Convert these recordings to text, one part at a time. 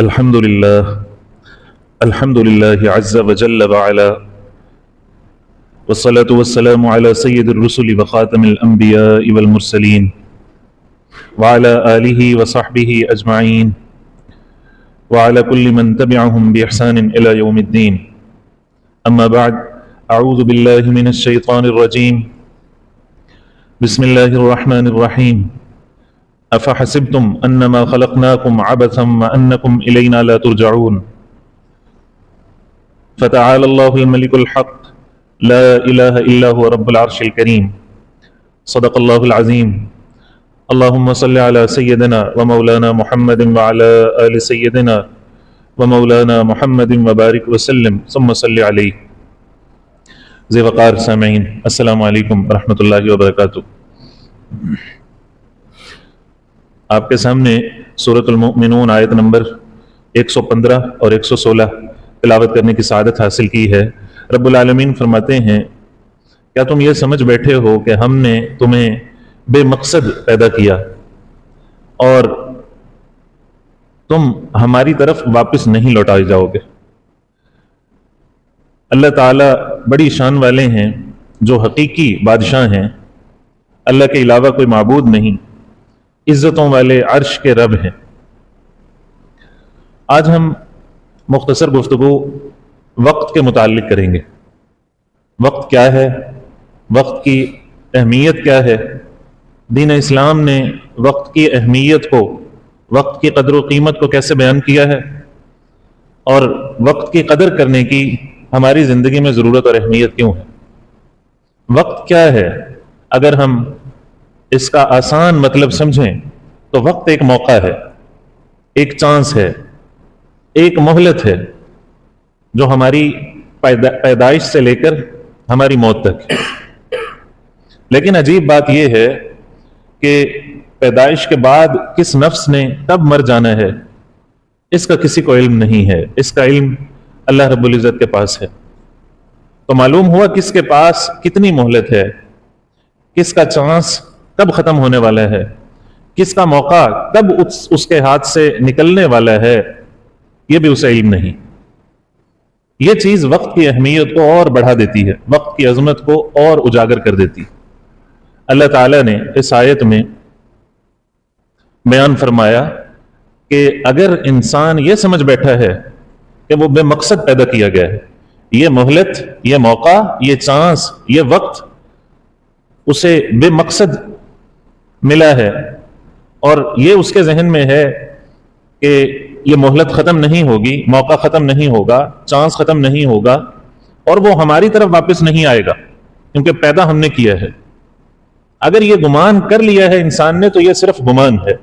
الحمد لله الحمد لله عز وجل وعلا والصلاة والسلام على سيد الرسل وخاتم الأنبياء والمرسلين وعلى آله وصحبه أجمعين وعلى كل من تبعهم بإحسان إلى يوم الدين. أما بعد أعوذ بالله من الشيطان الرجيم. بسم الله الرحمن الرحيم. أفحسبتم أنما خلقناكم عبثا وأنكم إلينا لا ترجعون؟ فتعالى الله الملك الحق لا إله إلا هو رب العرش الكريم. صدق الله العظيم. اللهم صل على سيدنا ومولانا محمد وعلى آل سيدنا ومولانا محمد وبارك وسلم. ثم صل عليه. زی وقار سامعین السلام علیکم ورحمۃ اللہ وبرکاتہ آپ کے سامنے صورت المؤمنون آیت نمبر 115 اور 116 تلاوت کرنے کی سعادت حاصل کی ہے۔ رب العالمین فرماتے ہیں، کیا تم یہ سمجھ بیٹھے ہو کہ ہم نے تمہیں بے مقصد پیدا کیا اور تم ہماری طرف واپس نہیں لوٹائے جاؤ گے؟ اللہ تعالیٰ بڑی شان والے ہیں، جو حقیقی بادشاہ ہیں۔ اللہ کے علاوہ کوئی معبود نہیں۔ عزتوں والے عرش کے رب ہیں۔ آج ہم مختصر گفتگو وقت کے متعلق کریں گے۔ وقت کیا ہے؟ وقت کی اہمیت کیا ہے؟ دین اسلام نے وقت کی اہمیت کو، وقت کی قدر و قیمت کو کیسے بیان کیا ہے؟ اور وقت کی قدر کرنے کی ہماری زندگی میں ضرورت اور اہمیت کیوں ہے؟ وقت کیا ہے؟ اگر ہم اس کا آسان مطلب سمجھیں تو وقت ایک موقع ہے، ایک چانس ہے، ایک مہلت ہے جو ہماری پیدائش سے لے کر ہماری موت تک لیکن عجیب بات یہ ہے کہ پیدائش کے بعد کس نفس نے کب مر جانا ہے، اس کا کسی کو علم نہیں ہے، اس کا علم اللہ رب العزت کے پاس ہے۔ تو معلوم ہوا کس کے پاس کتنی مہلت ہے، کس کا چانس کب ختم ہونے والا ہے۔ کس کا موقع کب اس کے ہاتھ سے نکلنے والا ہے، یہ بھی اسے علم نہیں۔ یہ چیز وقت کی اہمیت کو اور بڑھا دیتی ہے، وقت کی عظمت کو اور اجاگر کر دیتی۔ اللہ تعالی نے اس آیت میں بیان فرمایا کہ اگر انسان یہ سمجھ بیٹھا ہے کہ وہ بے مقصد پیدا کیا گیا ہے، یہ مہلت، یہ موقع، یہ چانس، یہ وقت، اسے بے مقصد ملا ہے۔ اور یہ اس کے ذہن میں ہے کہ یہ مہلت ختم نہیں ہوگی، موقع ختم نہیں ہوگا چانس ختم نہیں ہوگا، اور وہ ہماری طرف واپس نہیں آئے گا، کیونکہ پیدا ہم نے کیا ہے۔ اگر یہ گمان کر لیا ہے انسان نے، تو یہ صرف گمان ہے،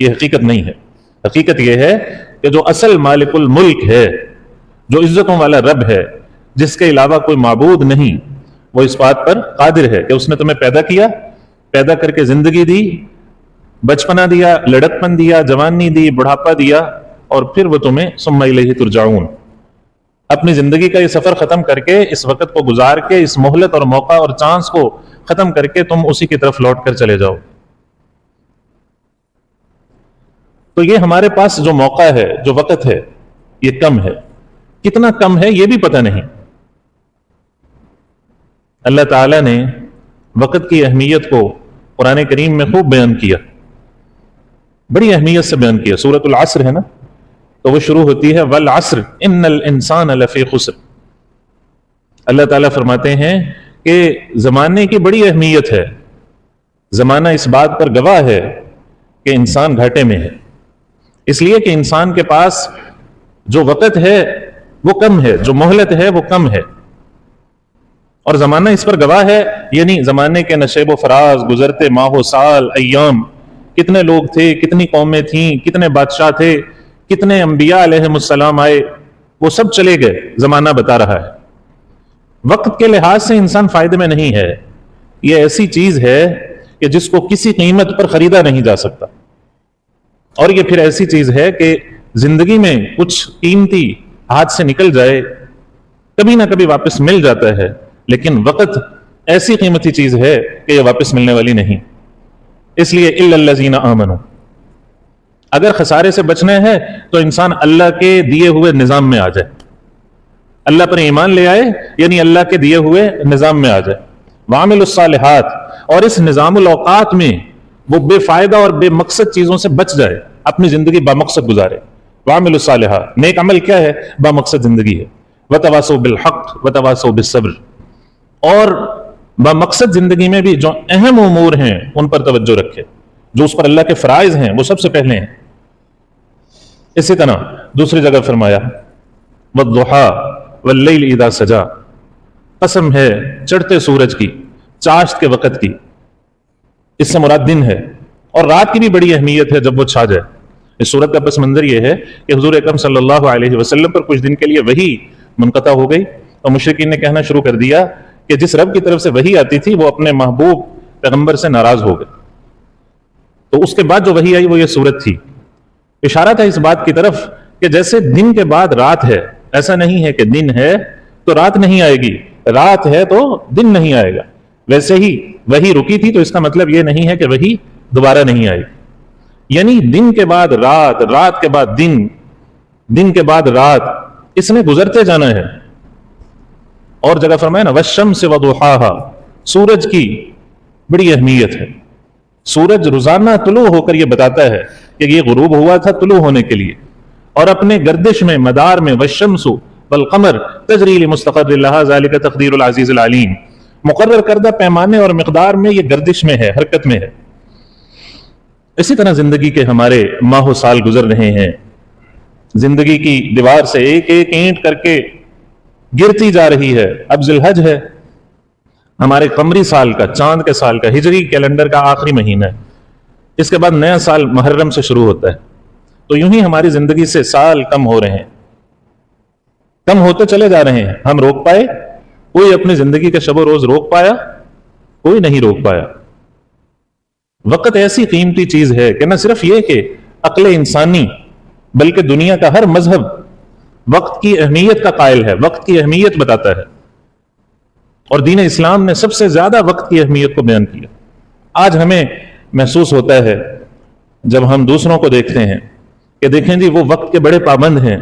یہ حقیقت نہیں ہے۔ حقیقت یہ ہے کہ جو اصل مالک الملک ہے، جو عزتوں والا رب ہے، جس کے علاوہ کوئی معبود نہیں، وہ اس بات پر قادر ہے کہ اس نے تمہیں پیدا کیا پیدا کر کے زندگی دی، بچپنا دیا، لڑکپن دیا، جوانی دی، بڑھاپا دیا، اور پھر وہ تمہیں سما ترجعون۔ اپنی زندگی کا یہ سفر ختم کر کے، اس وقت کو گزار کے، اس مہلت اور موقع اور چانس کو ختم کر کے تم اسی کی طرف لوٹ کر چلے جاؤ۔ تو یہ ہمارے پاس جو موقع ہے، جو وقت ہے، یہ کم ہے۔ کتنا کم ہے یہ بھی پتہ نہیں۔ اللہ تعالی نے وقت کی اہمیت کو قرآن کریم میں خوب بیان کیا۔ بڑی اہمیت سے بیان کیا۔ سورت العصر ہے نا؟ تو وہ شروع ہوتی ہے، والعصر ان الانسان لفی خسر۔ اللہ تعالیٰ فرماتے ہیں کہ زمانے کی بڑی اہمیت ہے۔ زمانہ اس بات پر گواہ ہے کہ انسان گھاٹے میں ہے۔ اس لیے کہ انسان کے پاس جو وقت ہے، وہ کم ہے، جو مہلت ہے، وہ کم ہے۔ اور زمانہ اس پر گواہ ہے یعنی زمانے کے نشیب و فراز، گزرتے ماہ و سال، ایام، کتنے لوگ تھے، کتنی قومیں تھیں، کتنے بادشاہ تھے، کتنے انبیاء علیہ السلام آئے، وہ سب چلے گئے، زمانہ بتا رہا ہے۔ وقت کے لحاظ سے انسان فائدے میں نہیں ہے۔ یہ ایسی چیز ہے کہ جس کو کسی قیمت پر خریدا نہیں جا سکتا۔ اور یہ پھر ایسی چیز ہے کہ زندگی میں کچھ قیمتی ہاتھ سے نکل جائے، کبھی نہ کبھی واپس مل جاتا ہے۔ لیکن وقت ایسی قیمتی چیز ہے کہ یہ واپس ملنے والی نہیں۔ اس لیے اللہ زینہ آمن اگر خسارے سے بچنا ہے تو انسان اللہ کے دیے ہوئے نظام میں آ جائے۔ اللہ پر ایمان لے آئے یعنی اللہ کے دیے ہوئے نظام میں آ جائے۔ وامل الصالحات۔ اور اس نظام الاوقات میں وہ بے فائدہ اور بے مقصد چیزوں سے بچ جائے، اپنی زندگی با مقصد گزارے۔ وامل الصالحات۔ نیک عمل کیا ہے؟ با مقصد زندگی ہے۔ و وتواسو بالحق وتواسو بالصبر۔ اور با مقصد زندگی میں بھی جو اہم امور ہیں، ان پر توجہ رکھے۔ جو اس پر اللہ کے فرائض ہیں، وہ سب سے پہلے ہیں۔ اسی طرح دوسری جگہ فرمایا والضحا واللیل اذا سجا قسم ہے چڑھتے سورج کی، چاشت کے وقت کی۔ اس سے مراد دن ہے۔ اور رات کی بھی بڑی اہمیت ہے جب وہ چھا جائے۔ اس صورت کا پس منظر یہ ہے کہ حضور اکرم صلی اللہ علیہ وسلم پر کچھ دن کے لیے وہی منقطع ہو گئی اور مشرقین نے کہنا شروع کر دیا کہ جس رب کی طرف سے وہی آتی تھی وہ اپنے محبوب پیغمبر سے ناراض ہو گئے۔ تو اس کے بعد جو وہی آئی وہ یہ صورت تھی۔ اشارہ تھا اس بات کی طرف کہ جیسے دن کے بعد رات ہے، ایسا نہیں ہے کہ دن ہے تو رات نہیں آئے گی۔ رات ہے تو دن نہیں آئے گا۔ ویسے ہی وہی رکی تھی تو اس کا مطلب یہ نہیں ہے کہ وہی دوبارہ نہیں آئے گی یعنی دن کے بعد رات رات کے بعد دن دن کے بعد رات، اس نے گزرتے جانا ہے۔ اور جگہ فرمایا نا وشم سے ودوحاہا سورج کی بڑی اہمیت ہے۔ سورج روزانہ طلوع ہو کر یہ بتاتا ہے کہ یہ غروب ہوا تھا طلوع ہونے کے لیے۔ اور اپنے گردش میں، مدار میں وشمس والقمر تجریل مستقر اللہ ذالک تقدیر العزیز العلیم مقرر کردہ پیمانے اور مقدار میں یہ گردش میں ہے، حرکت میں ہے۔ اسی طرح زندگی کے ہمارے ماہ و سال گزر رہے ہیں۔ زندگی کی دیوار سے ایک ایک اینٹ کر کے گرتی جا رہی ہے۔ اب ذلحج ہے۔ ہمارے قمری سال کا، چاند کے سال کا، ہجری کیلنڈر کا آخری مہینہ ہے۔ اس کے بعد نیا سال محرم سے شروع ہوتا ہے۔ تو یوں ہی ہماری زندگی سے سال کم ہو رہے ہیں۔ کم ہوتے چلے جا رہے ہیں۔ ہم روک پائے۔ کوئی اپنی زندگی کا شب و روز روک پایا۔ کوئی نہیں روک پایا۔ وقت ایسی قیمتی چیز ہے کہ نہ صرف یہ کہ عقل انسانی، بلکہ دنیا کا ہر مذہب وقت کی اہمیت کا قائل ہے، وقت کی اہمیت بتاتا ہے۔ اور دین اسلام نے سب سے زیادہ وقت کی اہمیت کو بیان کیا۔ آج ہمیں محسوس ہوتا ہے، جب ہم دوسروں کو دیکھتے ہیں، کہ دیکھیں جی وہ وقت کے بڑے پابند ہیں۔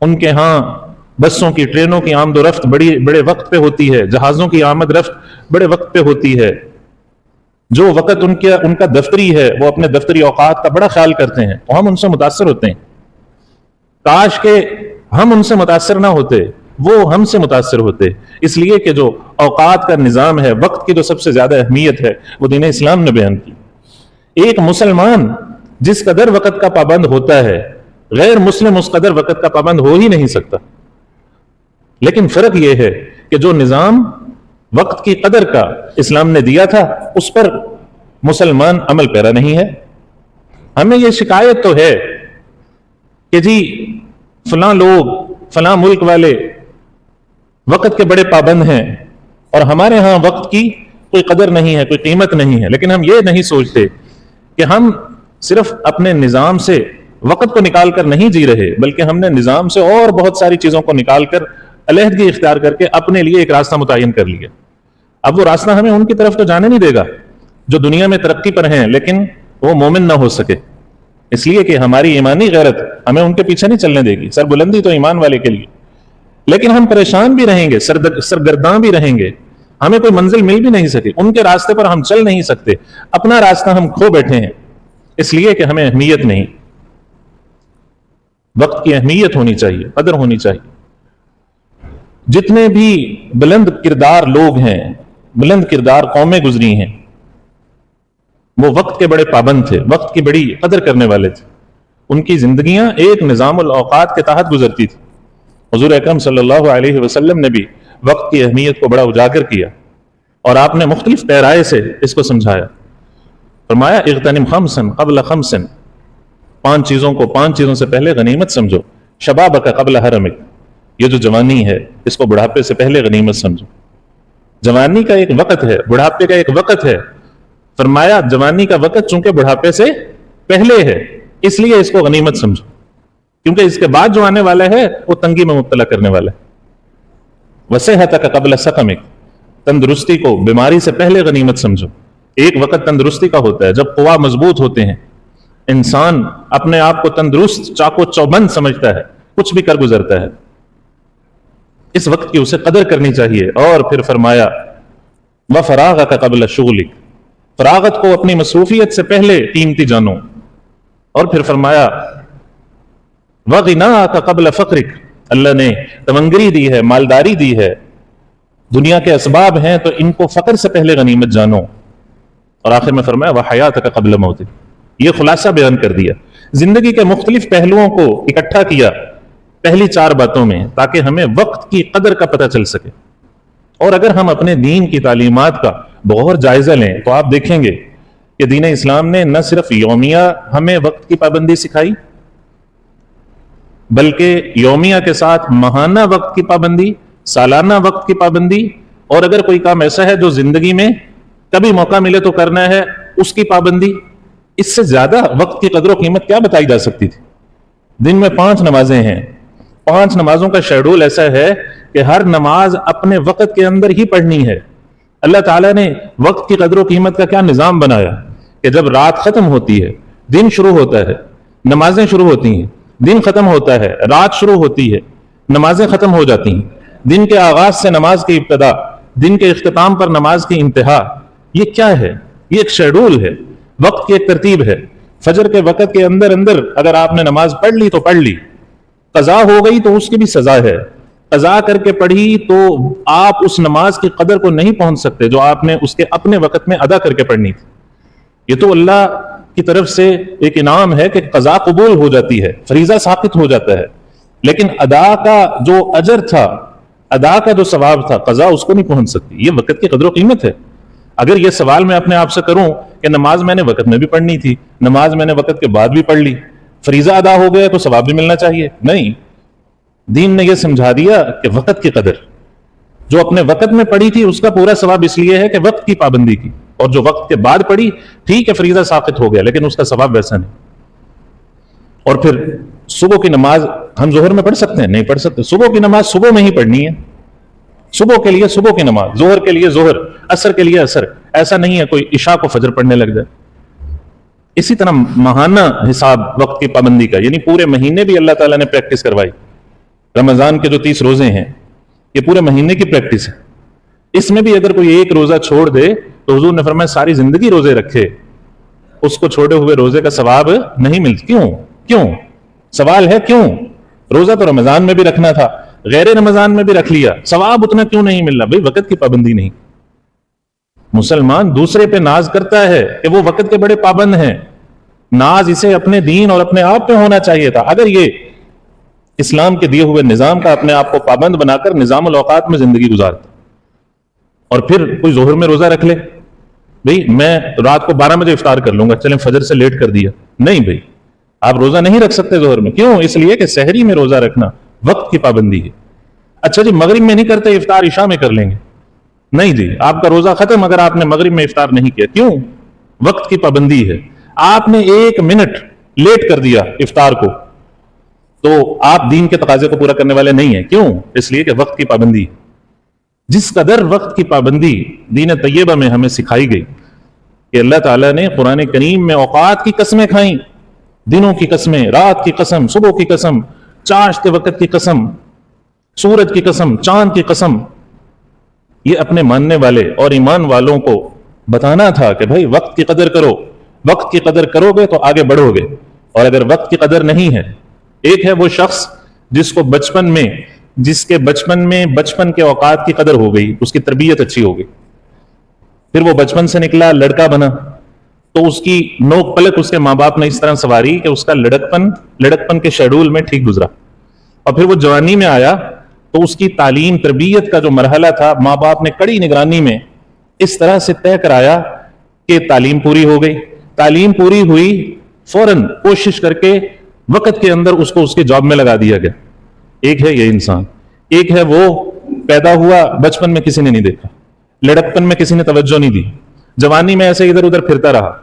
ان کے ہاں بسوں کی، ٹرینوں کی آمد و رفت بڑی، بڑے وقت پہ ہوتی ہے۔ جہازوں کی آمد رفت بڑے وقت پہ ہوتی ہے۔ جو وقت ان کے، ان کا دفتری ہے، وہ اپنے دفتری اوقات کا بڑا خیال کرتے ہیں۔ اور ہم ان سے متاثر ہوتے ہیں۔ کاش کے ہم ان سے متاثر نہ ہوتے، وہ ہم سے متاثر ہوتے۔ اس لیے کہ جو اوقات کا نظام ہے، وقت کی جو سب سے زیادہ اہمیت ہے، وہ دین اسلام نے بیان کی۔ ایک مسلمان جس قدر وقت کا پابند ہوتا ہے، غیر مسلم اس قدر وقت کا پابند ہو ہی نہیں سکتا۔ لیکن فرق یہ ہے کہ جو نظام وقت کی قدر کا اسلام نے دیا تھا، اس پر مسلمان عمل پیرا نہیں ہے۔ ہمیں یہ شکایت تو ہے کہ جی فلاں لوگ، فلاں ملک والے وقت کے بڑے پابند ہیں اور ہمارے ہاں وقت کی کوئی قدر نہیں ہے، کوئی قیمت نہیں ہے۔ لیکن ہم یہ نہیں سوچتے کہ ہم صرف اپنے نظام سے وقت کو نکال کر نہیں جی رہے، بلکہ ہم نے نظام سے اور بہت ساری چیزوں کو نکال کر علیحدگی اختیار کر کے اپنے لیے ایک راستہ متعین کر لیا۔ اب وہ راستہ ہمیں ان کی طرف تو جانے نہیں دے گا جو دنیا میں ترقی پر ہیں، لیکن وہ مومن نہ ہو سکے۔ اس لیے کہ ہماری ایمانی غیرت ہمیں ان کے پیچھے نہیں چلنے دے گی سر بلندی تو ایمان والے کے لیے۔ لیکن ہم پریشان بھی رہیں گے سرگرداں بھی رہیں گے۔ ہمیں کوئی منزل مل بھی نہیں سکے ان کے راستے پر ہم چل نہیں سکتے۔ اپنا راستہ ہم کھو بیٹھے ہیں۔ اس لیے کہ ہمیں اہمیت نہیں۔ وقت کی اہمیت ہونی چاہیے، قدر ہونی چاہیے۔ جتنے بھی بلند کردار لوگ ہیں، بلند کردار قومیں گزری ہیں وہ وقت کے بڑے پابند تھے، وقت کی بڑی قدر کرنے والے تھے۔ ان کی زندگیاں ایک نظام الاوقات کے تحت گزرتی تھی حضور اکرم صلی اللہ علیہ وسلم نے بھی وقت کی اہمیت کو بڑا اجاگر کیا اور آپ نے مختلف پیرائے سے اس کو سمجھایا۔ فرمایا، اغتنم خمسن قبل خمسن پانچ چیزوں کو، پانچ چیزوں سے پہلے غنیمت سمجھو۔ شباب کا قبل حرمک یہ جو جوانی ہے، اس کو بڑھاپے سے پہلے غنیمت سمجھو۔ جوانی کا ایک وقت ہے، بڑھاپے کا ایک وقت ہے۔ فرمایا، جوانی کا وقت چونکہ بڑھاپے سے پہلے ہے، اس لیے اس کو غنیمت سمجھو۔ کیونکہ اس کے بعد جو آنے والا ہے، وہ تنگی میں مبتلا کرنے والا ہے۔ وسیحت کا قبل سقمک، تندرستی کو بیماری سے پہلے غنیمت سمجھو۔ ایک وقت تندرستی کا ہوتا ہے، جب قوا مضبوط ہوتے ہیں۔ انسان اپنے آپ کو تندرست، چاقو چوبند سمجھتا ہے، کچھ بھی کر گزرتا ہے۔ اس وقت کی اسے قدر کرنی چاہیے۔ اور پھر فرمایا وہ فراغ کا قبل شغل فراغت کو اپنی مصروفیت سے پہلے قیمتی جانو۔ اور پھر فرمایا وغنا کا قبل فقرک۔ اللہ نے تمنگری دی ہے، مالداری دی ہے۔ دنیا کے اسباب ہیں تو ان کو فقر سے پہلے غنیمت جانو۔ اور آخر میں فرمایا وہ حیات کا قبل موت یہ خلاصہ بیان کر دیا۔ زندگی کے مختلف پہلوؤں کو اکٹھا کیا پہلی چار باتوں میں، تاکہ ہمیں وقت کی قدر کا پتہ چل سکے۔ اور اگر ہم اپنے دین کی تعلیمات کا بغور جائزہ لیں تو آپ دیکھیں گے کہ دین اسلام نے نہ صرف یومیہ ہمیں وقت کی پابندی سکھائی، بلکہ یومیہ کے ساتھ ماہانہ وقت کی پابندی، سالانہ وقت کی پابندی، اور اگر کوئی کام ایسا ہے جو زندگی میں کبھی موقع ملے تو کرنا ہے، اس کی پابندی۔ اس سے زیادہ وقت کی قدر و قیمت کیا بتائی جا سکتی تھی؟ دن میں پانچ نمازیں ہیں۔ پانچ نمازوں کا شیڈول ایسا ہے کہ ہر نماز اپنے وقت کے اندر ہی پڑھنی ہے۔ اللہ تعالیٰ نے وقت کی قدر و قیمت کا کیا نظام بنایا کہ جب رات ختم ہوتی ہے، دن شروع ہوتا ہے، نمازیں شروع ہوتی ہیں، دن ختم ہوتا ہے، رات شروع ہوتی ہے، نمازیں ختم ہو جاتی ہیں۔ دن کے آغاز سے نماز کی ابتدا، دن کے اختتام پر نماز کی انتہا، یہ کیا ہے؟ یہ ایک شیڈول ہے، وقت کی ایک ترتیب ہے۔ فجر کے وقت کے اندر اندر اگر آپ نے نماز پڑھ لی تو پڑھ لی، قضا ہو گئی تو اس کی بھی سزا ہے۔ قضا کر کے پڑھی تو آپ اس نماز کی قدر کو نہیں پہنچ سکتے جو آپ نے اس کے اپنے وقت میں ادا کر کے پڑھنی تھی۔ یہ تو اللہ کی طرف سے ایک انعام ہے کہ قضا قبول ہو جاتی ہے، فریضہ ثابت ہو جاتا ہے۔ لیکن ادا کا جو اجر تھا، ادا کا جو ثواب تھا قضا اس کو نہیں پہنچ سکتی۔ یہ وقت کی قدر و قیمت ہے۔ اگر یہ سوال میں اپنے آپ سے کروں کہ نماز میں نے وقت میں بھی پڑھنی تھی، نماز میں نے وقت کے بعد بھی پڑھ لی، فریضہ ادا ہو گیا تو ثواب بھی ملنا چاہیے۔ نہیں۔ دین نے یہ سمجھا دیا کہ وقت کی قدر۔ جو اپنے وقت میں پڑھی تھی، اس کا پورا ثواب اس لیے ہے کہ وقت کی پابندی کی۔ اور جو وقت کے بعد پڑھی ٹھیک ہے، فریضہ ثابت ہو گیا، لیکن اس کا ثواب ویسا نہیں۔ اور پھر صبح کی نماز ہم ظہر میں پڑھ سکتے ہیں؟ نہیں پڑھ سکتے۔ صبح کی نماز صبح میں ہی پڑھنی ہے۔ صبح کے لیے صبح کی نماز، ظہر کے لیے ظہر اثر کے لیے اثر ایسا نہیں ہے کوئی عشاء کو فجر پڑھنے لگ جائے۔ اسی طرح ماہانہ حساب وقت کی پابندی کا یعنی پورے مہینے بھی اللہ تعالیٰ نے پریکٹس کروائی۔ رمضان کے جو تیس روزے ہیں، یہ پورے مہینے کی پریکٹس ہے۔ اس میں بھی اگر کوئی ایک روزہ چھوڑ دے، تو حضور نے فرمایا، ساری زندگی روزے رکھے۔ اس کو چھوڑے ہوئے روزے کا ثواب نہیں مل کیوں؟ کیوں؟ سوال ہے کیوں؟ روزہ تو رمضان میں بھی رکھنا تھا، غیر رمضان میں بھی رکھ لیا۔ ثواب اتنا کیوں نہیں مل رہا بھائی، وقت کی پابندی نہیں۔ مسلمان دوسرے پہ ناز کرتا ہے کہ وہ وقت کے بڑے پابند ہیں۔ ناز اسے اپنے دین اور اپنے آپ پہ ہونا چاہیے تھا۔ اگر یہ اسلام کے دیے ہوئے نظام کا اپنے آپ کو پابند بنا کر نظام الاوقات میں زندگی گزارتا اور پھر کوئی ظہر میں روزہ رکھ لے۔ بھائی میں رات کو بارہ بجے افطار کر لوں گا، چلیں فجر سے لیٹ کر دیا۔ نہیں بھائی آپ روزہ نہیں رکھ سکتے ظہر میں۔ کیوں؟ اس لیے کہ شہری میں روزہ رکھنا وقت کی پابندی ہے۔ اچھا جی مغرب میں نہیں کرتے افطار، عشاء میں کر لیں گے۔ نہیں جی آپ کا روزہ ختم اگر آپ نے مغرب میں افطار نہیں کیا۔ کیوں؟ وقت کی پابندی ہے۔ آپ نے ایک منٹ لیٹ کر دیا افطار کو۔ تو آپ دین کے تقاضے کو پورا کرنے والے نہیں ہیں۔ کیوں؟ اس لیے کہ وقت کی پابندی۔ جس قدر وقت کی پابندی دین طیبہ میں ہمیں سکھائی گئی کہ اللہ تعالیٰ نے قرآن کریم میں اوقات کی قسمیں کھائیں، دنوں کی قسمیں، رات کی قسم، صبح کی قسم چاش کے وقت کی قسم، سورج کی قسم، چاند کی قسم۔ یہ اپنے ماننے والے اور ایمان والوں کو بتانا تھا کہ بھائی وقت کی قدر کرو۔ وقت کی قدر کرو گے تو آگے بڑھو گے اور اگر وقت کی قدر نہیں ہے ایک ہے وہ شخص جس کو بچپن میں جس کے بچپن میں بچپن کے اوقات کی قدر ہو گئی، اس کی تربیت اچھی ہو گئی۔ پھر وہ بچپن سے نکلا، لڑکا بنا۔ تو اس کی نوک پلک اس کے ماں باپ نے اس طرح سواری کہ اس کا لڑکپن لڑکپن کے شیڈول میں ٹھیک گزرا۔ اور پھر وہ جوانی میں آیا تو اس کی تعلیم، تربیت کا جو مرحلہ تھا، ماں باپ نے کڑی نگرانی میں اس طرح سے طے کرایا کہ تعلیم پوری ہو گئی۔ تعلیم پوری ہوئی فوراً کوشش کر کے وقت کے اندر اس کو اس کے جاب میں لگا دیا گیا۔ ایک ہے یہ انسان، ایک ہے وہ پیدا ہوا بچپن میں کسی نے نہیں دیکھا، لڑکپن میں کسی نے توجہ نہیں دی۔ جوانی میں ایسے ادھر ادھر پھرتا رہا۔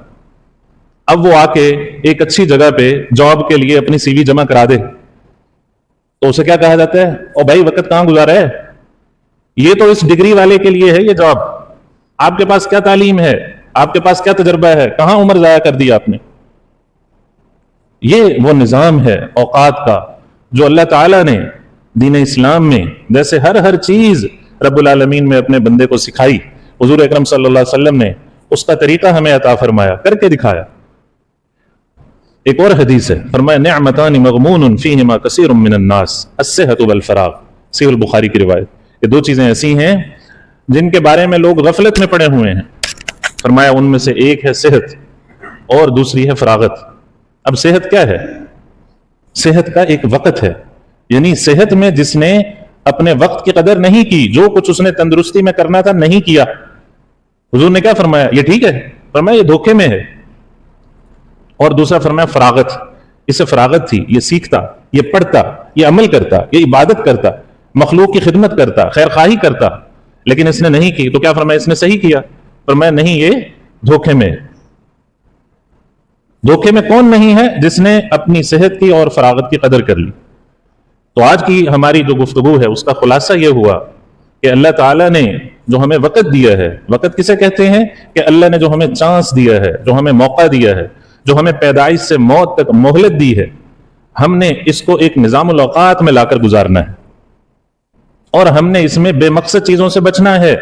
اب وہ آ کے ایک اچھی جگہ پہ جاب کے لیے اپنی سی وی جمع کرا دے۔ تو اسے کیا کہا جاتا ہے؟ او بھائی، وقت کہاں گزارا ہے؟ یہ تو اس ڈگری والے کے لیے ہے یہ جاب آپ کے پاس کیا تعلیم ہے؟ آپ کے پاس کیا تجربہ ہے؟ کہاں عمر ضائع کر دی آپ نے؟ یہ وہ نظام ہے اوقات کا جو اللہ تعالیٰ نے دین اسلام میں جیسے ہر ہر چیز رب العالمین میں اپنے بندے کو سکھائی۔ حضور اکرم صلی اللہ علیہ وسلم نے اس کا طریقہ ہمیں عطا فرمایا، کر کے دکھایا۔ ایک اور حدیث ہے، فرمایا، نعمتان مغمون فیہما کثیر من الناس، الصحت والفراغ۔ صحیح البخاری کی روایت۔ یہ دو چیزیں ایسی ہیں جن کے بارے میں لوگ غفلت میں پڑے ہوئے ہیں۔ فرمایا، ان میں سے ایک ہے صحت اور دوسری ہے فراغت۔ اب صحت کیا ہے؟ صحت کا ایک وقت ہے۔ یعنی صحت میں جس نے اپنے وقت کی قدر نہیں کی، جو کچھ اس نے تندرستی میں کرنا تھا نہیں کیا۔ حضور نے کیا فرمایا؟ یہ ٹھیک ہے۔ فرمایا، یہ دھوکے میں ہے۔ اور دوسرا فرمایا، فراغت۔ اسے فراغت تھی، یہ سیکھتا، یہ پڑھتا، یہ عمل کرتا، یہ عبادت کرتا، مخلوق کی خدمت کرتا، خیر خواہی کرتا۔ لیکن اس نے نہیں کی، تو کیا فرمایا؟ اس نے صحیح کیا۔ فرمایا، نہیں، یہ دھوکے میں ہے۔ دھوکے میں کون نہیں ہے جس نے اپنی صحت کی اور فراغت کی قدر کر لی؟ تو آج کی ہماری جو گفتگو ہے، اس کا خلاصہ یہ ہوا کہ اللہ تعالیٰ نے جو ہمیں وقت دیا ہے، وقت کسے کہتے ہیں؟ کہ اللہ نے جو ہمیں چانس دیا ہے، جو ہمیں موقع دیا ہے، جو ہمیں پیدائش سے موت تک مہلت دی ہے، ہم نے اس کو ایک نظام الاوقات میں لا کر گزارنا ہے۔ اور ہم نے اس میں بے مقصد چیزوں سے بچنا ہے۔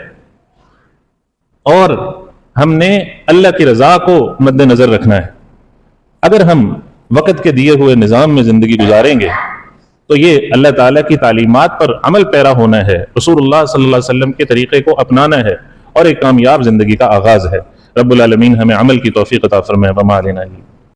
اور ہم نے اللہ کی رضا کو مد نظر رکھنا ہے۔ اگر ہم وقت کے دیے ہوئے نظام میں زندگی گزاریں گے، تو یہ اللہ تعالیٰ کی تعلیمات پر عمل پیرا ہونا ہے، رسول اللہ صلی اللہ علیہ وسلم کے طریقے کو اپنانا ہے اور ایک کامیاب زندگی کا آغاز ہے۔ رب العالمین ہمیں عمل کی توفیق عطا فرمائے، وما علینا